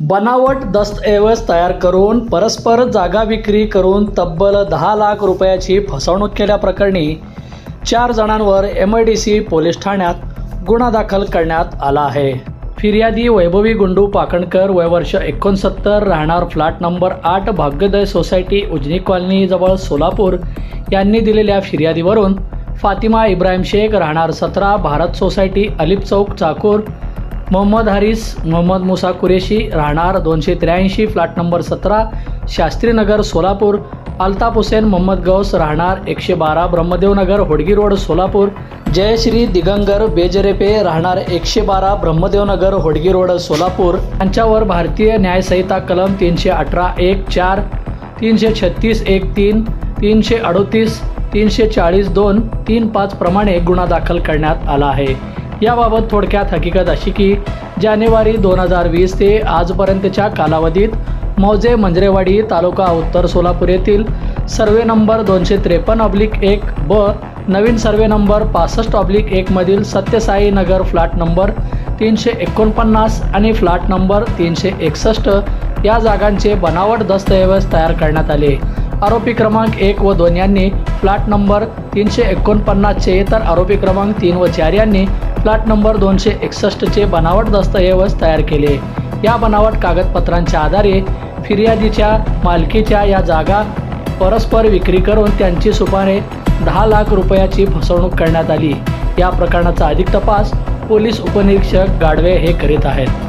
बनावट दस्तऐवज तयार करून परस्पर जागा विक्री करून तब्बल दहा लाख रुपयाची फसवणूक केल्याप्रकरणी चार जणांवर M I D C police ठाण्यात गुन्हा दाखल करण्यात आला आहे. फिर्यादी वैभवी गुंडू पाकणकर वयवर्ष एकोणसत्तर राहणार फ्लॅट नंबर आठ भाग्योदय सोसायटी उजनी कॉलनी जवळ सोलापूर. यांनी दिलेल्या फिर्यादीवरून फातिमा इब्राहिम शेख राहणार सतरा भारत सोसायटी अलिप चौक चाकूर मोहम्मद हारिस मोहम्मद मुसा कुरेशी राहणार दोनशे त्र्याऐंशी फ्लॅट नंबर सतरा शास्त्रीनगर सोलापूर. अल्ताफ हुसेन मोहम्मद गौस राहणार एकशे बारा ब्रह्मदेवनगर होडगी रोड सोलापूर. जयश्री दिगंगर बेजरेपे राहणार एकशे बारा ब्रह्मदेवनगर होडगी रोड सोलापूर. यांच्यावर भारतीय न्यायसंहिता कलम तीनशे अठरा एक चार तीनशे छत्तीस एक तीन तीनशे अडोतीस तीनशे चाळीस दोन तीन पाच प्रमाणे गुन्हा दाखल करण्यात आला आहे. याबाबत थोडक्यात हकीकत अशी की जानेवारी दोन हजार वीस ते आजपर्यंतच्या कालावधीत मौजे मंजरेवाडी तालुका उत्तर सोलापूर येथील सर्वे नंबर दोनशे त्रेपन्न ऑब्लिक एक ब नवीन सर्वे नंबर पासष्ट ऑब्लिक एकमधील सत्यसाई नगर फ्लॅट नंबर तीनशे एकोणपन्नास आणि फ्लॅट नंबर तीनशे एकसष्ट या जागांचे बनावट दस्तऐवज तयार करण्यात आले. आरोपी क्रमांक एक व दोन यांनी फ्लॅट नंबर तीनशे एकोणपन्नासचे तर आरोपी क्रमांक तीन व चार यांनी फ्लॅट नंबर दोनशे एकसष्टचे बनावट दस्तऐवज तयार केले. या बनावट कागदपत्रांच्या आधारे फिर्यादीच्या मालकीच्या या जागा परस्पर विक्री करून त्यांची सुमारे दहा लाख रुपयाची फसवणूक करण्यात आली. या प्रकरणाचा अधिक तपास पोलीस उपनिरीक्षक गाडवे हे करीत आहेत.